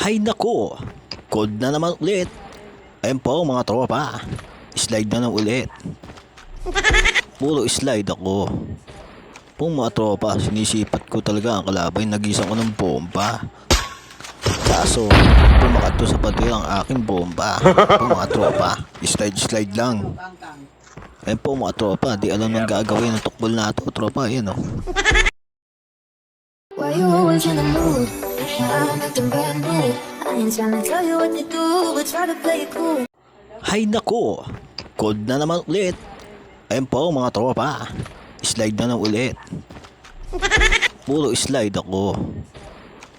Hay nako, cold na naman ulit. Ayun po mga tropa, slide na naman ulit. Puro slide ako. Pong mga tropa, sinisipat ko talaga ang kalabay, nagisang ko ng bomba. Kaso, pumakat sa pader ang aking bomba. Po mga tropa, slide slide lang. Ayun po mga tropa, di alam ng gagawin ng tukbol na to, tropa, ayun oh. Why you always in the mood? Hay nako, cold na naman ulit. Ayun po mga tropa, slide na naman ulit. Puro slide ako.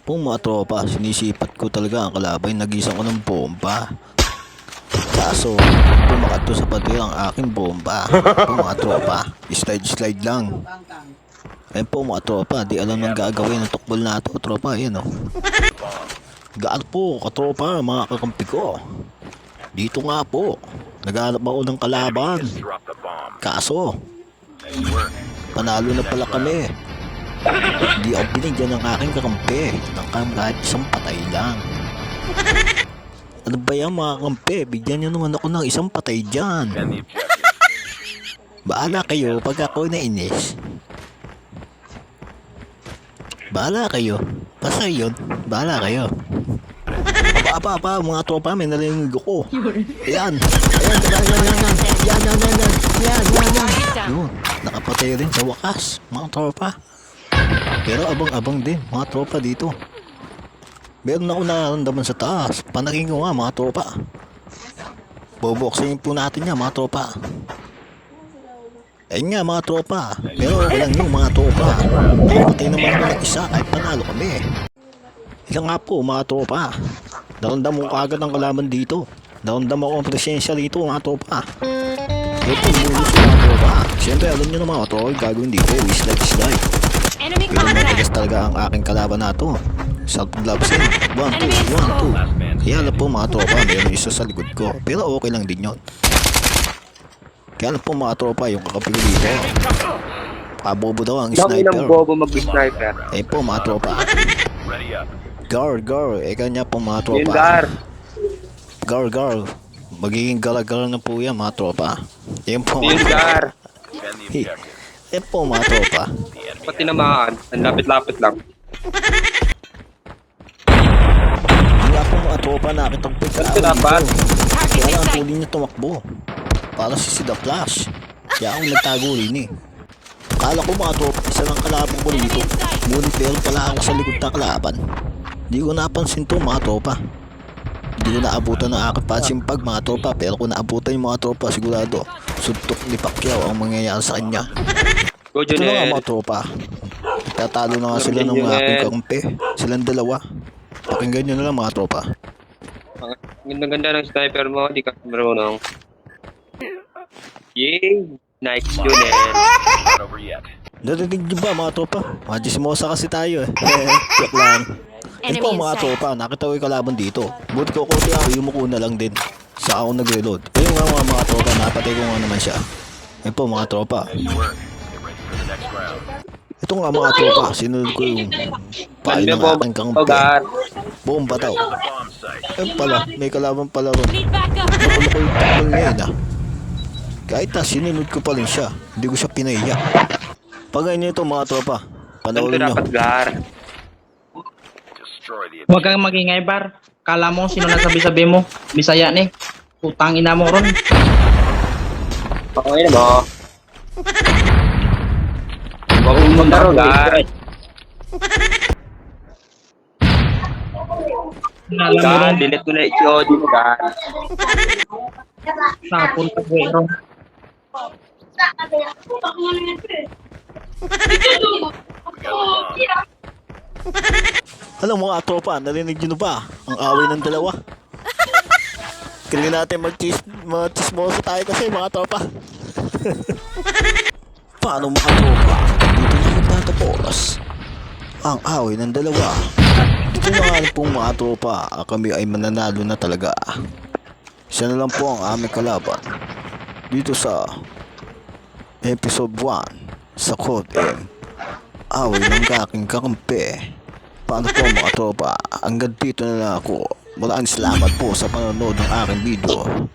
Pong mga tropa, sinisipat ko talaga ang kalabay, nagisang ko ng bomba. Kaso, pumakat sa pader ang aking bomba. Pong mga tropa, slide slide lang. Ayun po mga tropa, di alam ng gagawin ng tukbol na to, tropa, ayun oh. Gaan po, katropa, mga kakampi ko. Dito nga po, naghanap ako ng kalaban. Kaso, panalo na pala kami. Hindi ako binigyan ng aking kakampi ng kahit isang patay lang. Ano ba yan mga kampi? Bigyan niyo naman ako ng isang patay dyan. Bahala kayo pag ako nainis. Bahala kayo. Basta yun, bahala kayo. Apa, apa, mga tropa, may narinig ko. Yan. Ayan, yan, yan, yan, yan. Yan, yan, yan, yan. Yan, yan, yan. Yun, nakapatay rin sa wakas, mga tropa. Pero abang-abang din, mga tropa dito. Meron ako nararamdaman sa taas. Panarin ko nga, mga tropa. Bubuksin po natin yan, mga tropa. Ayun nga, mga tropa. Pero okay lang yung mga tropa. Nakapatay naman ako ng isa kahit panalo kami. Ilang nga po, mga tropa. Naramdam mo kaagad ang kalaban dito. Naramdam ako ang presensya dito, mga tropa. Ito, mulos mga tropa. Siyempre, alam nyo naman, yung gagawin dito. Slide, slide. Enemy Pero matigas talaga ang aking kalaban na to. Self-gloves in. One, two, one, two. Kaya alam po mga tropa, mayroon isa sa likod ko. Pero okay lang din yun. Kaya alam po mga tropa, yung kakapilo dito. Pabobo daw ang Dami ng sniper. bobo mag-sniper. Eh po mga tropa. Gar, gar. Eh kanya po mga tropa. Yun, Gar. Gar, gar. Magiging galagal na po yan mga tropa. Yan po Yun, mga Gar. Hey. Yan po mga tropa. Pati namaan. Ang lapit-lapit lang. Wala po mga tropa nakita ko sa Ito dapat. Kaya lang ang tuloy niya tumakbo. Para si Sida Flash. Kaya ako nagtago rin eh. Akala ko mga tropa, isa lang kalaban ko dito. Ngunit meron pala ako sa likod na kalaban. Hindi ko napansin to mga tropa. Hindi ko naabutan ng aking pansimpag mga tropa. Pero kung naabutan yung mga tropa, sigurado. Suntok ni Pacquiao ang mangyayari sa kanya. Go, Ito na nga mga tropa. Tatalo na nga sila ng mga aking kakampi. Silang dalawa. Pakinggan nyo na lang mga tropa. Ang ganda-ganda ng sniper mo. Di ka marunong. Yay! Nice, Junel. Narinig niyo ba mga tropa? Mga dismosa kasi tayo eh. Joke lang. Ito po mga tropa, nakita ko yung kalaban dito. Buti ko konti ako, yumuko na lang din. Sa ako nag-reload. Ayun nga mga mga tropa, napatay ko nga naman siya. Ayun po mga tropa. Ito nga mga tropa, sinunod ko yung payo ng aking kampi. Bomba daw. Ayun pala, may kalaban pala ron. Nakulo ko yung takbol ngayon ah. Kahit na sinunod ko pa rin siya, hindi ko siya pinaiyak. Pag ganyan ito mga tropa, panoorin nyo. dapat, Gar. Huwag kang magingay, bar. Kala mo sino nasabi-sabi mo. Bisaya ni. Putang ina mo ron. Okay na mo. Huwag mong maglaro, Gar. Ron. delete mo na yung COD mo, Gar. Napunta Alam mga tropa, narinig nyo ba? Ang away ng dalawa. Kailangan natin mag-tis mag-tismoso tayo kasi mga tropa. Paano mga tropa? Dito na magtatapos. Ang away ng dalawa. Na nga pong mga tropa, kami ay mananalo na talaga. Siya na lang po ang aming kalaban. Dito sa episode 1 sa Code M. Away ng kaking kakampi. paano po mga tropa? Hanggang dito na lang ako. Maraming salamat po sa panonood ng aking video.